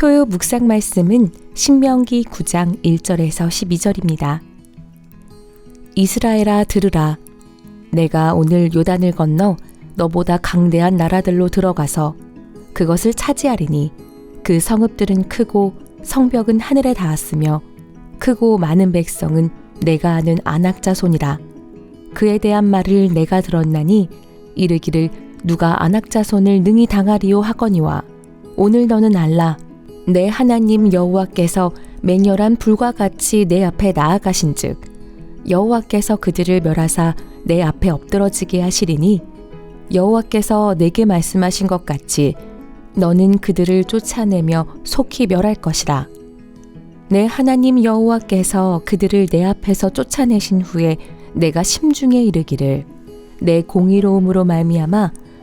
토요 묵상 말씀은 신명기 9장 1절에서 12절입니다. 이스라엘아 들으라. 내가 오늘 요단을 건너 너보다 강대한 나라들로 들어가서 그것을 차지하리니 그 성읍들은 크고 성벽은 하늘에 닿았으며 크고 많은 백성은 내가 아는 안악자 손이라. 그에 대한 말을 내가 들었나니 이르기를 누가 안악자 손을 능히 당하리요 하거니와 오늘 너는 알라 내 하나님 여호와께서 맹렬한 불과 같이 내 앞에 나아가신즉 여호와께서 그들을 멸하사 내 앞에 엎드러지게 하시리니 여호와께서 내게 말씀하신 것 같이 너는 그들을 쫓아내며 속히 멸할 것이라. 내 하나님 여호와께서 그들을 내 앞에서 쫓아내신 후에 내가 심중에 이르기를 내 공의로움으로 말미암아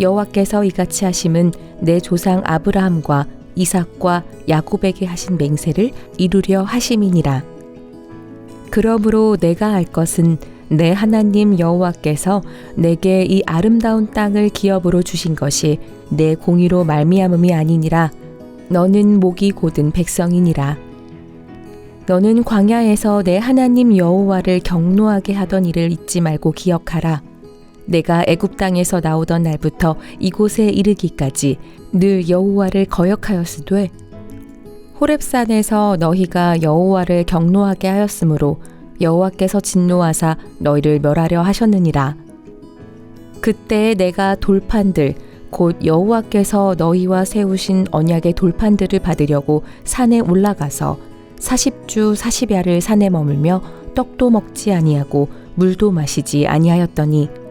여호와께서 이같이 하심은 내 조상 아브라함과 이삭과 야곱에게 하신 맹세를 이루려 하심이니라. 그러므로 내가 알 것은 내 하나님 여호와께서 내게 이 아름다운 땅을 기업으로 주신 것이 내 공의로 말미암음이 아니니라. 너는 목이 곧은 백성이니라. 너는 광야에서 내 하나님 여호와를 경노하게 하던 일을 잊지 말고 기억하라. 내가 애굽 땅에서 나오던 날부터 이곳에 이르기까지 늘 여호와를 거역하였으되 호렙산에서 너희가 여호와를 경노하게 하였으므로 여호와께서 진노하사 너희를 멸하려 하셨느니라. 그때 내가 돌판들 곧 여호와께서 너희와 세우신 언약의 돌판들을 받으려고 산에 올라가서 40주 40야를 산에 머물며 떡도 먹지 아니하고 물도 마시지 아니하였더니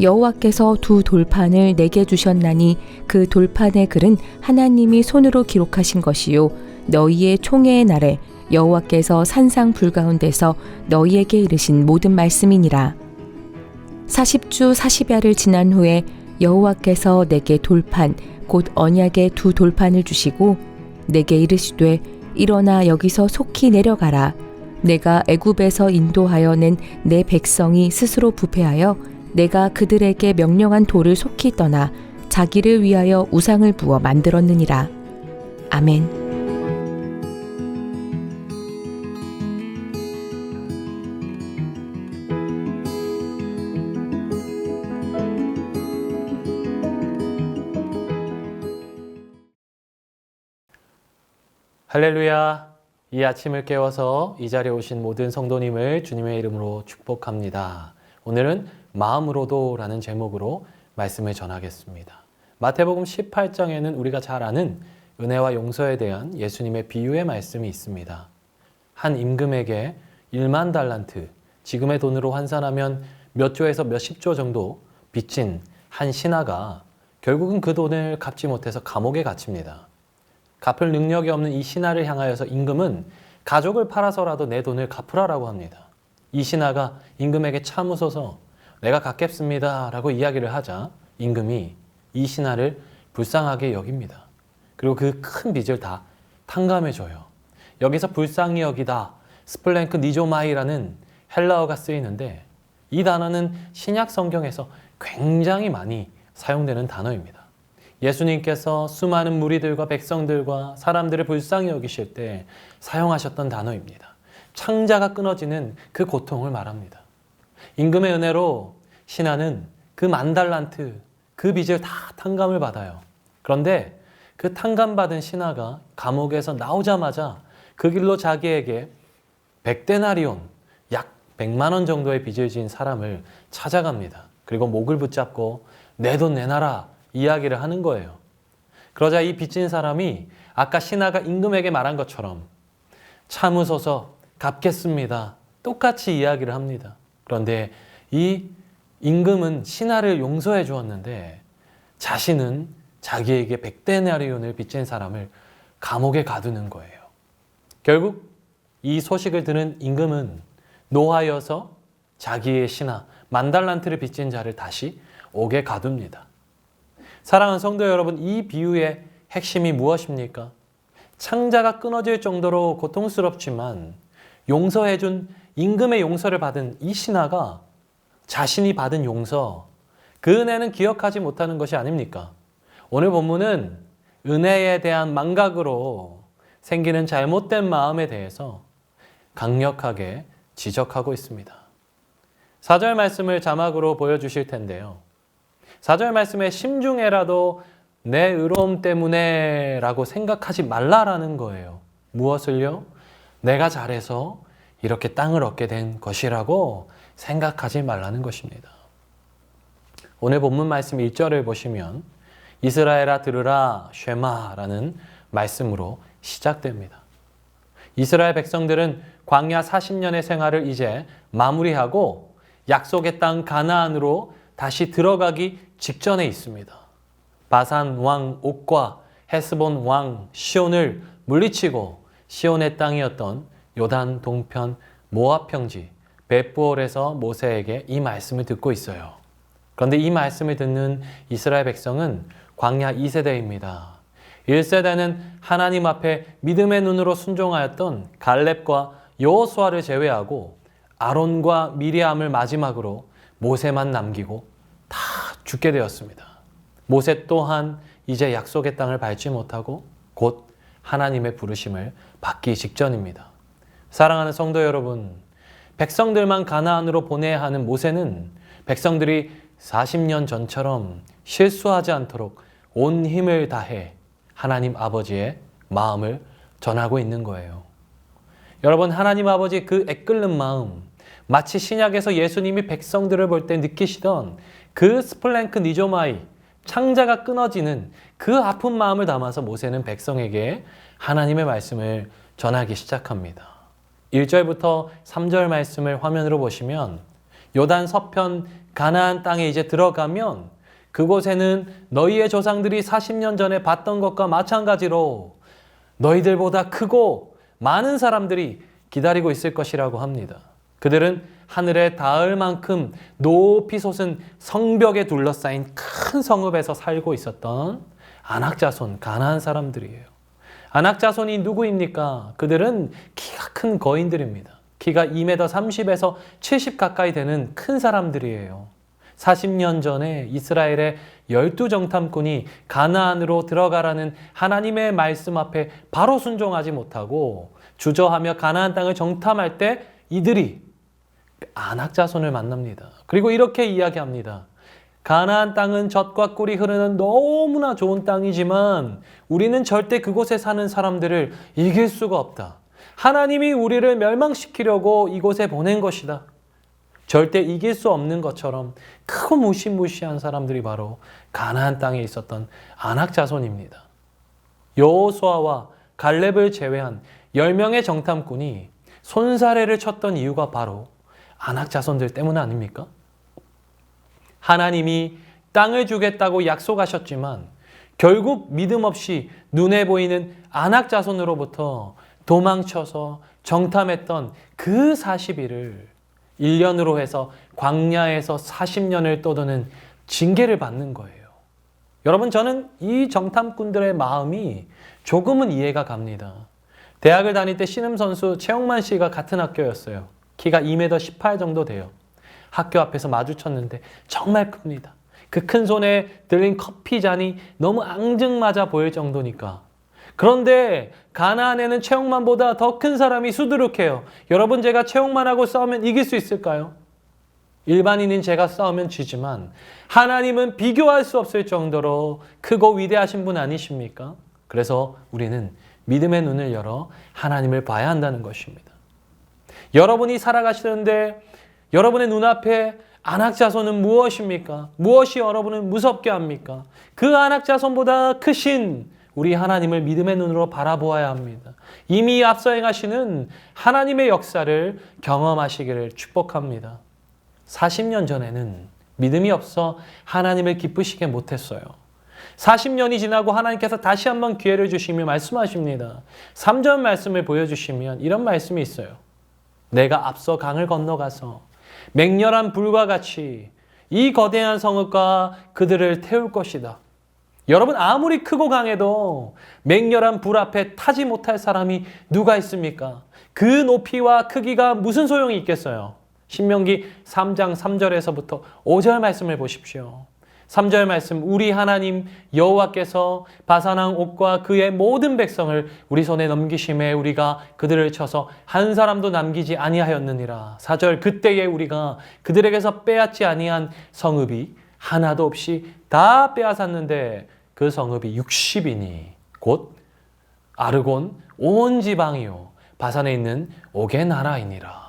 여호와께서 두 돌판을 내게 주셨나니 그 돌판의 글은 하나님이 손으로 기록하신 것이요. 너희의 총회의 날에 여호와께서 산상 불가운데서 너희에게 이르신 모든 말씀이니라. 40주 40야를 지난 후에 여호와께서 내게 돌판 곧 언약의 두 돌판을 주시고 내게 이르시되 일어나 여기서 속히 내려가라. 내가 애굽에서 인도하여 낸 내 백성이 스스로 부패하여 내가 그들에게 명령한 돌을 속히 떠나 자기를 위하여 우상을 부어 만들었느니라. 아멘. 할렐루야. 이 아침을 깨워서 이 자리에 오신 모든 성도님을 주님의 이름으로 축복합니다. 오늘은 마음으로도라는 제목으로 말씀을 전하겠습니다. 마태복음 18장에는 우리가 잘 아는 은혜와 용서에 대한 예수님의 비유의 말씀이 있습니다. 한 임금에게 1만 달란트, 지금의 돈으로 환산하면 몇 조에서 몇십 조 정도 빚진 한 신하가 결국은 그 돈을 갚지 못해서 감옥에 갇힙니다. 갚을 능력이 없는 이 신하를 향하여서 임금은 가족을 팔아서라도 내 돈을 갚으라라고 합니다. 이 신하가 임금에게 참으소서 내가 갚겠습니다. 라고 이야기를 하자 임금이 이 신하를 불쌍하게 여깁니다. 그리고 그 큰 빚을 다 탕감해줘요. 여기서 불쌍히 여기다 스플랭크 니조마이라는 헬라어가 쓰이는데 이 단어는 신약 성경에서 굉장히 많이 사용되는 단어입니다. 예수님께서 수많은 무리들과 백성들과 사람들을 불쌍히 여기실 때 사용하셨던 단어입니다. 창자가 끊어지는 그 고통을 말합니다. 임금의 은혜로 신하는 그 만달란트, 그 빚을 다 탕감을 받아요. 그런데 그 탕감받은 신하가 감옥에서 나오자마자 그 길로 자기에게 백데나리온, 약 100만 원 정도의 빚을 지은 사람을 찾아갑니다. 그리고 목을 붙잡고 내 돈 내놔라 이야기를 하는 거예요. 그러자 이 빚진 사람이 아까 신하가 임금에게 말한 것처럼 참으소서 갚겠습니다. 똑같이 이야기를 합니다. 그런데 이 임금은 신하를 용서해 주었는데 자신은 자기에게 백데나리온을 빚진 사람을 감옥에 가두는 거예요. 결국 이 소식을 들은 임금은 노하여서 자기의 신하 만달란트를 빚진 자를 다시 옥에 가둡니다. 사랑하는 성도 여러분, 이 비유의 핵심이 무엇입니까? 창자가 끊어질 정도로 고통스럽지만 용서해준 임금의 용서를 받은 이 신하가 자신이 받은 용서, 그 은혜는 기억하지 못하는 것이 아닙니까? 오늘 본문은 은혜에 대한 망각으로 생기는 잘못된 마음에 대해서 강력하게 지적하고 있습니다. 4절 말씀을 자막으로 보여주실 텐데요. 4절 말씀에 심중에라도 내 의로움 때문에 라고 생각하지 말라라는 거예요. 무엇을요? 내가 잘해서 이렇게 땅을 얻게 된 것이라고 생각하지 말라는 것입니다. 오늘 본문 말씀 1절을 보시면 이스라엘아 들으라 쉐마라는 말씀으로 시작됩니다. 이스라엘 백성들은 광야 40년의 생활을 이제 마무리하고 약속의 땅 가나안으로 다시 들어가기 직전에 있습니다. 바산 왕 옥과 헤스본 왕 시온을 물리치고 시온의 땅이었던 요단 동편 모압 평지 베푸올에서 모세에게 이 말씀을 듣고 있어요. 그런데 이 말씀을 듣는 이스라엘 백성은 광야 2세대입니다. 1세대는 하나님 앞에 믿음의 눈으로 순종하였던 갈렙과 여호수아를 제외하고 아론과 미리암을 마지막으로 모세만 남기고 다 죽게 되었습니다. 모세 또한 이제 약속의 땅을 밟지 못하고 곧 하나님의 부르심을 받기 직전입니다. 사랑하는 성도 여러분, 백성들만 가나안으로 보내야 하는 모세는 백성들이 40년 전처럼 실수하지 않도록 온 힘을 다해 하나님 아버지의 마음을 전하고 있는 거예요. 여러분, 하나님 아버지 그 애끓는 마음, 마치 신약에서 예수님이 백성들을 볼 때 느끼시던 그 스플랭크 니조마이, 창자가 끊어지는 그 아픈 마음을 담아서 모세는 백성에게 하나님의 말씀을 전하기 시작합니다. 1절부터 3절 말씀을 화면으로 보시면 요단 서편 가나안 땅에 이제 들어가면 그곳에는 너희의 조상들이 40년 전에 봤던 것과 마찬가지로 너희들보다 크고 많은 사람들이 기다리고 있을 것이라고 합니다. 그들은 하늘에 닿을 만큼 높이 솟은 성벽에 둘러싸인 큰 성읍에서 살고 있었던 안악자손 가나안 사람들이에요. 안악 자손이 누구입니까? 그들은 키가 큰 거인들입니다. 키가 2m 30에서 70 가까이 되는 큰 사람들이에요. 40년 전에 이스라엘의 열두 정탐꾼이 가나안으로 들어가라는 하나님의 말씀 앞에 바로 순종하지 못하고 주저하며 가나안 땅을 정탐할 때 이들이 안악 자손을 만납니다. 그리고 이렇게 이야기합니다. 가나안 땅은 젖과 꿀이 흐르는 너무나 좋은 땅이지만 우리는 절대 그곳에 사는 사람들을 이길 수가 없다. 하나님이 우리를 멸망시키려고 이곳에 보낸 것이다. 절대 이길 수 없는 것처럼 크고 무시무시한 사람들이 바로 가나안 땅에 있었던 안악 자손입니다. 여호수아와 갈렙을 제외한 10명의 정탐꾼이 손사래를 쳤던 이유가 바로 안악 자손들 때문 아닙니까? 하나님이 땅을 주겠다고 약속하셨지만 결국 믿음 없이 눈에 보이는 안악 자손으로부터 도망쳐서 정탐했던 그 40일을 1년으로 해서 광야에서 40년을 떠도는 징계를 받는 거예요. 여러분, 저는 이 정탐꾼들의 마음이 조금은 이해가 갑니다. 대학을 다닐 때 신음선수 최영만 씨가 같은 학교였어요. 키가 2m 18 정도 돼요. 학교 앞에서 마주쳤는데 정말 큽니다. 그 큰 손에 들린 커피 잔이 너무 앙증맞아 보일 정도니까. 그런데 가나안에는 최홍만보다 더 큰 사람이 수두룩해요. 여러분 제가 최홍만하고 싸우면 이길 수 있을까요? 일반인인 제가 싸우면 지지만 하나님은 비교할 수 없을 정도로 크고 위대하신 분 아니십니까? 그래서 우리는 믿음의 눈을 열어 하나님을 봐야 한다는 것입니다. 여러분이 살아가시는데 여러분의 눈앞에 안악자손은 무엇입니까? 무엇이 여러분을 무섭게 합니까? 그 안악자손보다 크신 우리 하나님을 믿음의 눈으로 바라보아야 합니다. 이미 앞서 행하시는 하나님의 역사를 경험하시기를 축복합니다. 40년 전에는 믿음이 없어 하나님을 기쁘시게 못했어요. 40년이 지나고 하나님께서 다시 한번 기회를 주시며 말씀하십니다. 3절 말씀을 보여주시면 이런 말씀이 있어요. 내가 앞서 강을 건너가서 맹렬한 불과 같이 이 거대한 성읍과 그들을 태울 것이다. 여러분 아무리 크고 강해도 맹렬한 불 앞에 타지 못할 사람이 누가 있습니까? 그 높이와 크기가 무슨 소용이 있겠어요? 신명기 3장 3절에서부터 5절 말씀을 보십시오. 3절 말씀 우리 하나님 여호와께서 바산왕 옥과 그의 모든 백성을 우리 손에 넘기심에 우리가 그들을 쳐서 한 사람도 남기지 아니하였느니라. 4절 그때에 우리가 그들에게서 빼앗지 아니한 성읍이 하나도 없이 다 빼앗았는데 그 성읍이 60이니 곧 아르곤 온 지방이요 바산에 있는 옥의 나라이니라.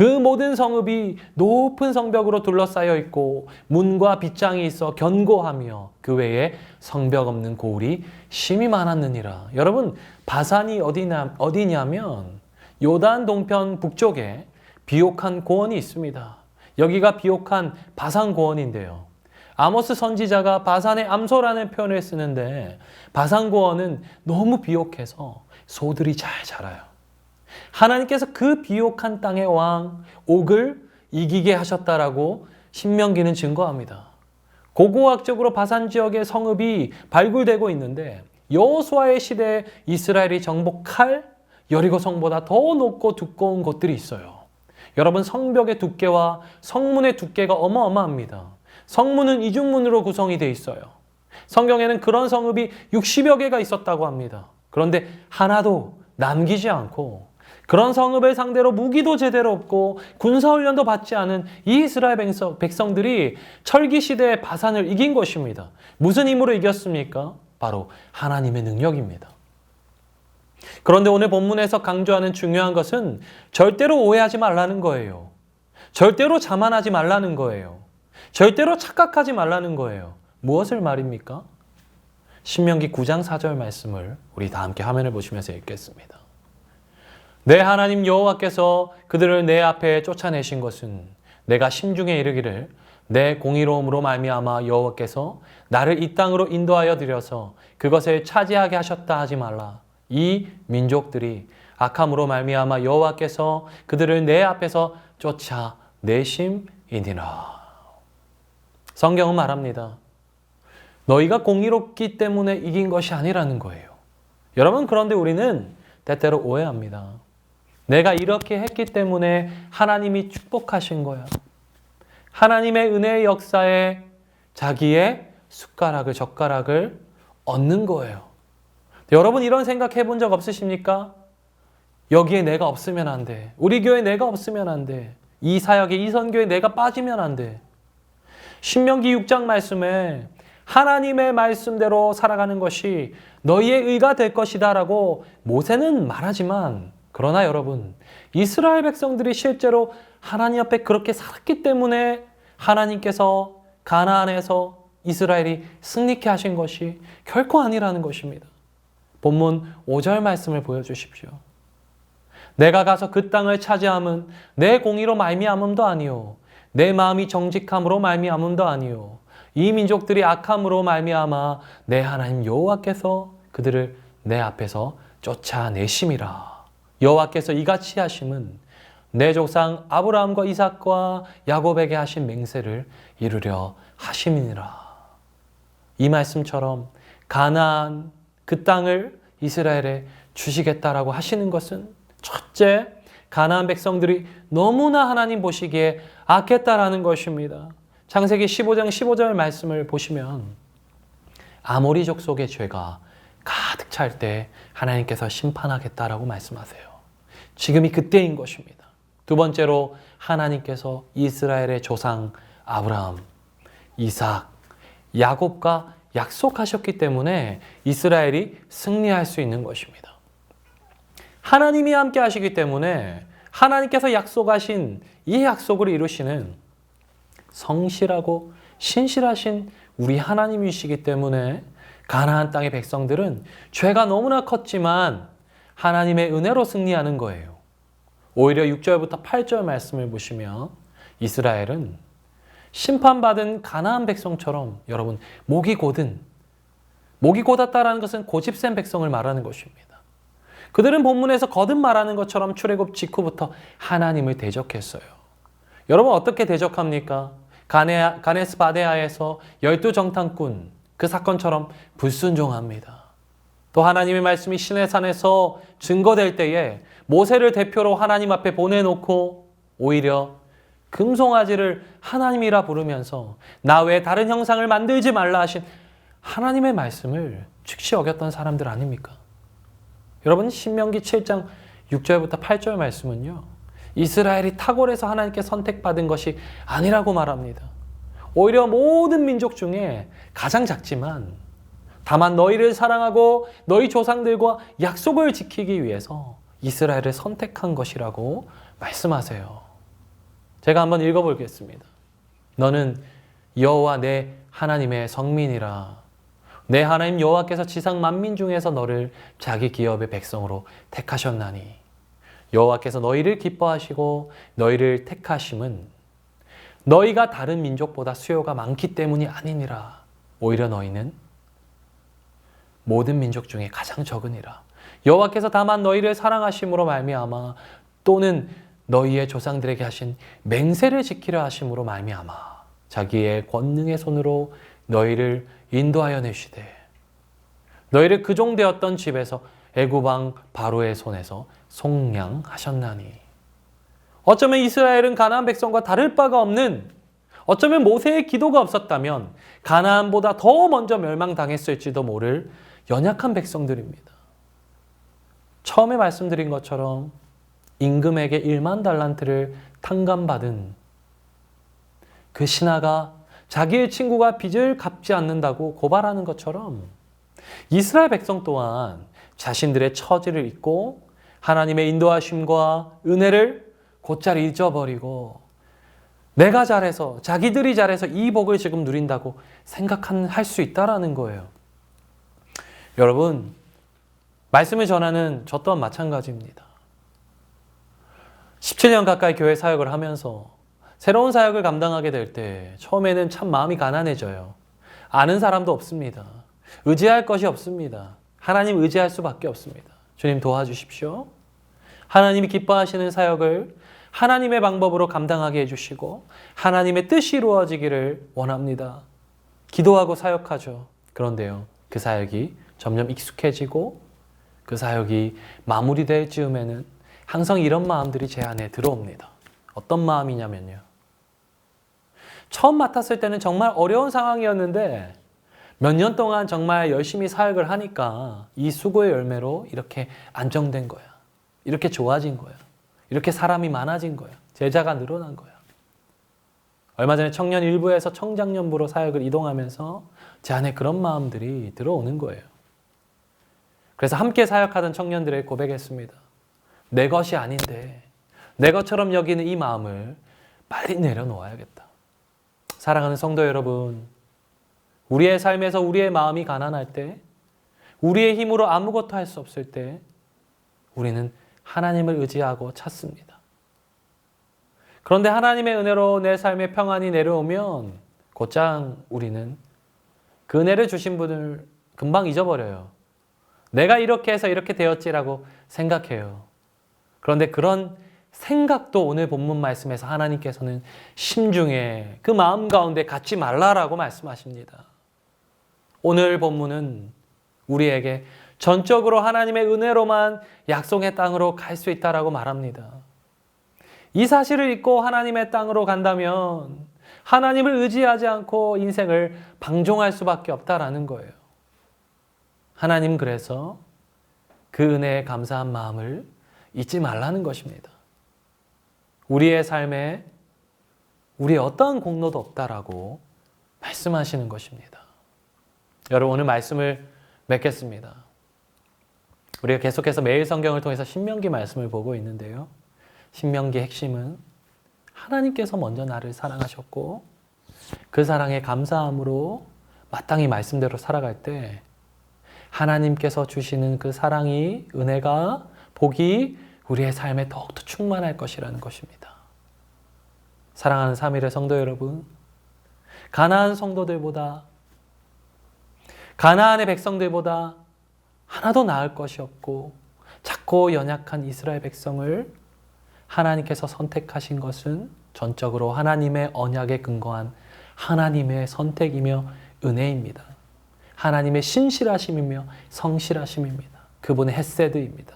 그 모든 성읍이 높은 성벽으로 둘러싸여 있고 문과 빗장이 있어 견고하며 그 외에 성벽 없는 고울이 심이 많았느니라. 여러분 바산이 어디냐, 어디냐면 요단 동편 북쪽에 비옥한 고원이 있습니다. 여기가 비옥한 바산 고원인데요. 아모스 선지자가 바산의 암소라는 표현을 쓰는데 바산 고원은 너무 비옥해서 소들이 잘 자라요. 하나님께서 그 비옥한 땅의 왕 옥을 이기게 하셨다라고 신명기는 증거합니다. 고고학적으로 바산 지역의 성읍이 발굴되고 있는데 여호수아의 시대에 이스라엘이 정복할 여리고 성보다 더 높고 두꺼운 곳들이 있어요. 여러분 성벽의 두께와 성문의 두께가 어마어마합니다. 성문은 이중문으로 구성이 돼 있어요. 성경에는 그런 성읍이 60여 개가 있었다고 합니다. 그런데 하나도 남기지 않고 그런 성읍을 상대로 무기도 제대로 없고 군사훈련도 받지 않은 이 이스라엘 백성, 백성 들이 철기 시대의 바산을 이긴 것입니다. 무슨 힘으로 이겼습니까? 바로 하나님의 능력입니다. 그런데 오늘 본문에서 강조하는 중요한 것은 절대로 오해하지 말라는 거예요. 절대로 자만하지 말라는 거예요. 절대로 착각하지 말라는 거예요. 무엇을 말입니까? 신명기 9장 4절 말씀을 우리 다 함께 화면을 보시면서 읽겠습니다. 내 하나님 여호와께서 그들을 내 앞에 쫓아내신 것은 내가 심중에 이르기를 내 공의로움으로 말미암아 여호와께서 나를 이 땅으로 인도하여 들여서 그것을 차지하게 하셨다 하지 말라. 이 민족들이 악함으로 말미암아 여호와께서 그들을 내 앞에서 쫓아내심이니라. 성경은 말합니다. 너희가 공의롭기 때문에 이긴 것이 아니라는 거예요. 여러분 그런데 우리는 때때로 오해합니다. 내가 이렇게 했기 때문에 하나님이 축복하신 거야. 하나님의 은혜의 역사에 자기의 숟가락을 젓가락을 얻는 거예요. 여러분 이런 생각 해본 적 없으십니까? 여기에 내가 없으면 안 돼. 우리 교회 내가 없으면 안 돼. 이 사역에 이 선교에 내가 빠지면 안 돼. 신명기 6장 말씀에 하나님의 말씀대로 살아가는 것이 너희의 의가 될 것이다라고 모세는 말하지만 그러나 여러분 이스라엘 백성들이 실제로 하나님 앞에 그렇게 살았기 때문에 하나님께서 가나안에서 이스라엘이 승리케 하신 것이 결코 아니라는 것입니다. 본문 5절 말씀을 보여주십시오. 내가 가서 그 땅을 차지함은 내 공의로 말미암음도 아니요 내 마음이 정직함으로 말미암음도 아니요 이 민족들이 악함으로 말미암아 내 하나님 여호와께서 그들을 내 앞에서 쫓아내심이라 여호와께서 이같이 하심은 내 조상 아브라함과 이삭과 야곱에게 하신 맹세를 이루려 하심이니라 이 말씀처럼 가나안 그 땅을 이스라엘에 주시겠다라고 하시는 것은 첫째 가나안 백성들이 너무나 하나님 보시기에 악했다라는 것입니다. 창세기 15장 15절 말씀을 보시면 아모리족 속의 죄가 가득 찰 때 하나님께서 심판하겠다라고 말씀하세요. 지금이 그때인 것입니다. 두 번째로 하나님께서 이스라엘의 조상 아브라함, 이삭, 야곱과 약속하셨기 때문에 이스라엘이 승리할 수 있는 것입니다. 하나님이 함께 하시기 때문에 하나님께서 약속하신 이 약속을 이루시는 성실하고 신실하신 우리 하나님이시기 때문에 가나안 땅의 백성들은 죄가 너무나 컸지만 하나님의 은혜로 승리하는 거예요. 오히려 6절부터 8절 말씀을 보시면 이스라엘은 심판받은 가나안 백성처럼 여러분 목이 곧은 목이 곧았다라는 것은 고집센 백성을 말하는 것입니다. 그들은 본문에서 거듭 말하는 것처럼 출애굽 직후부터 하나님을 대적했어요. 여러분 어떻게 대적합니까? 가네, 가네스 바데아에서 열두 정탐꾼 그 사건처럼 불순종합니다. 또 하나님의 말씀이 신의 산에서 증거될 때에 모세를 대표로 하나님 앞에 보내놓고 오히려 금송아지를 하나님이라 부르면서 나 외에 다른 형상을 만들지 말라 하신 하나님의 말씀을 즉시 어겼던 사람들 아닙니까? 여러분 신명기 7장 6절부터 8절 말씀은요. 이스라엘이 탁월해서 하나님께 선택받은 것이 아니라고 말합니다. 오히려 모든 민족 중에 가장 작지만 다만 너희를 사랑하고 너희 조상들과 약속을 지키기 위해서 이스라엘을 선택한 것이라고 말씀하세요. 제가 한번 읽어보겠습니다. 너는 여호와 내 하나님의 성민이라. 내 하나님 여호와께서 지상 만민 중에서 너를 자기 기업의 백성으로 택하셨나니 여호와께서 너희를 기뻐하시고 너희를 택하심은 너희가 다른 민족보다 수요가 많기 때문이 아니니라. 오히려 너희는 모든 민족 중에 가장 적으니라. 여호와께서 다만 너희를 사랑하심으로 말미암아 또는 너희의 조상들에게 하신 맹세를 지키려 하심으로 말미암아 자기의 권능의 손으로 너희를 인도하여 내시되 너희를 그 종되었던 집에서 애굽왕 바로의 손에서 속량하셨나니 어쩌면 이스라엘은 가나안 백성과 다를 바가 없는 어쩌면 모세의 기도가 없었다면 가나안보다 더 먼저 멸망당했을지도 모를 연약한 백성들입니다. 처음에 말씀드린 것처럼 임금에게 1만 달란트를 탕감받은 그 신하가 자기의 친구가 빚을 갚지 않는다고 고발하는 것처럼 이스라엘 백성 또한 자신들의 처지를 잊고 하나님의 인도하심과 은혜를 곧잘 잊어버리고 내가 잘해서 자기들이 잘해서 이 복을 지금 누린다고 생각할 수 있다라는 거예요. 여러분 말씀을 전하는 저 또한 마찬가지입니다. 17년 가까이 교회 사역을 하면서 새로운 사역을 감당하게 될 때 처음에는 참 마음이 가난해져요. 아는 사람도 없습니다. 의지할 것이 없습니다. 하나님 의지할 수밖에 없습니다. 주님 도와주십시오. 하나님이 기뻐하시는 사역을 하나님의 방법으로 감당하게 해주시고 하나님의 뜻이 이루어지기를 원합니다. 기도하고 사역하죠. 그런데요, 그 사역이 점점 익숙해지고 그 사역이 마무리될 즈음에는 항상 이런 마음들이 제 안에 들어옵니다. 어떤 마음이냐면요. 처음 맡았을 때는 정말 어려운 상황이었는데 몇 년 동안 정말 열심히 사역을 하니까 이 수고의 열매로 이렇게 안정된 거야. 이렇게 좋아진 거야. 이렇게 사람이 많아진 거야. 제자가 늘어난 거야. 얼마 전에 청년 일부에서 청장년부로 사역을 이동하면서 제 안에 그런 마음들이 들어오는 거예요. 그래서 함께 사역하던 청년들에게 고백했습니다. 내 것이 아닌데 내 것처럼 여기는 이 마음을 빨리 내려놓아야겠다. 사랑하는 성도 여러분, 우리의 삶에서 우리의 마음이 가난할 때, 우리의 힘으로 아무것도 할 수 없을 때, 우리는 하나님을 의지하고 찾습니다. 그런데 하나님의 은혜로 내 삶에 평안이 내려오면 곧장 우리는 그 은혜를 주신 분을 금방 잊어버려요. 내가 이렇게 해서 이렇게 되었지라고 생각해요. 그런데 그런 생각도 오늘 본문 말씀에서 하나님께서는 심중에 그 마음 가운데 갖지 말라라고 말씀하십니다. 오늘 본문은 우리에게 전적으로 하나님의 은혜로만 약속의 땅으로 갈 수 있다라고 말합니다. 이 사실을 잊고 하나님의 땅으로 간다면 하나님을 의지하지 않고 인생을 방종할 수밖에 없다라는 거예요. 하나님 그래서 그 은혜에 감사한 마음을 잊지 말라는 것입니다. 우리의 삶에 우리의 어떠한 공로도 없다라고 말씀하시는 것입니다. 여러분 오늘 말씀을 맺겠습니다. 우리가 계속해서 매일 성경을 통해서 신명기 말씀을 보고 있는데요. 신명기 핵심은 하나님께서 먼저 나를 사랑하셨고 그 사랑에 감사함으로 마땅히 말씀대로 살아갈 때 하나님께서 주시는 그 사랑이 은혜가 복이 우리의 삶에 더욱더 충만할 것이라는 것입니다. 사랑하는 3일의 성도 여러분, 가나안 성도들보다 가나안의 백성들보다 하나도 나을 것이 없고 작고 연약한 이스라엘 백성을 하나님께서 선택하신 것은 전적으로 하나님의 언약에 근거한 하나님의 선택이며 은혜입니다. 하나님의 신실하심이며 성실하심입니다. 그분의 햇세드입니다.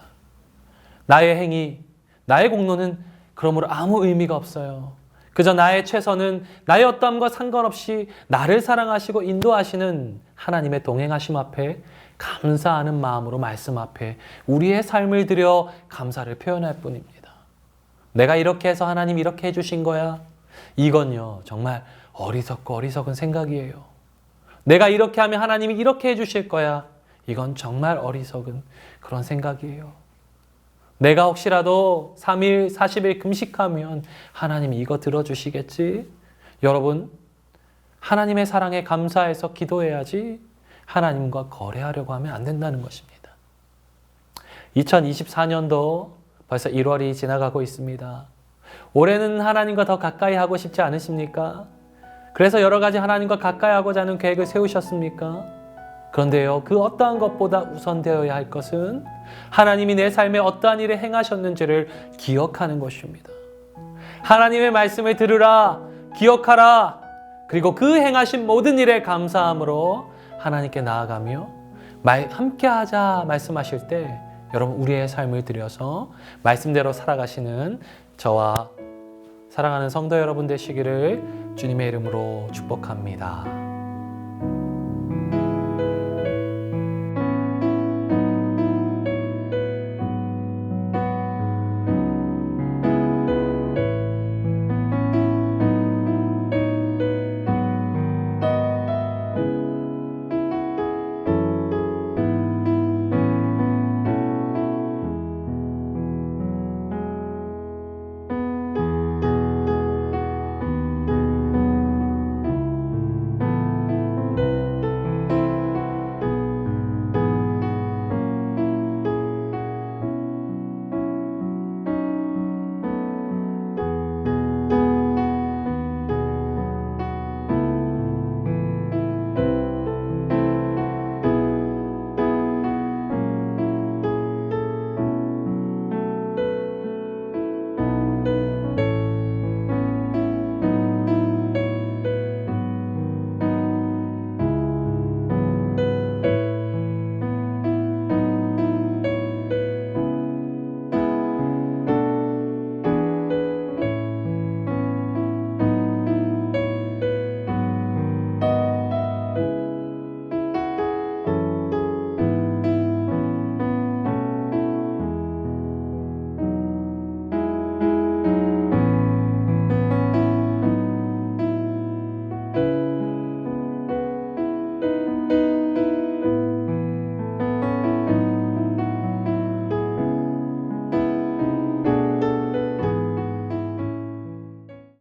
나의 행위, 나의 공로는 그러므로 아무 의미가 없어요. 그저 나의 최선은 나의 어떠함과 상관없이 나를 사랑하시고 인도하시는 하나님의 동행하심 앞에 감사하는 마음으로 말씀 앞에 우리의 삶을 들여 감사를 표현할 뿐입니다. 내가 이렇게 해서 하나님 이렇게 해주신 거야. 이건요, 정말 어리석고 어리석은 생각이에요. 내가 이렇게 하면 하나님이 이렇게 해주실 거야. 이건 정말 어리석은 그런 생각이에요. 내가 혹시라도 3일, 40일 금식하면 하나님이 이거 들어주시겠지? 여러분, 하나님의 사랑에 감사해서 기도해야지 하나님과 거래하려고 하면 안 된다는 것입니다. 2024년도 벌써 1월이 지나가고 있습니다. 올해는 하나님과 더 가까이 하고 싶지 않으십니까? 그래서 여러 가지 하나님과 가까이 하고자 하는 계획을 세우셨습니까? 그런데요, 그 어떠한 것보다 우선되어야 할 것은 하나님이 내 삶에 어떠한 일을 행하셨는지를 기억하는 것입니다. 하나님의 말씀을 들으라, 기억하라, 그리고 그 행하신 모든 일에 감사함으로 하나님께 나아가며 말, 함께 하자 말씀하실 때 여러분 우리의 삶을 들여서 말씀대로 살아가시는 저와 사랑하는 성도 여러분 되시기를 주님의 이름으로 축복합니다.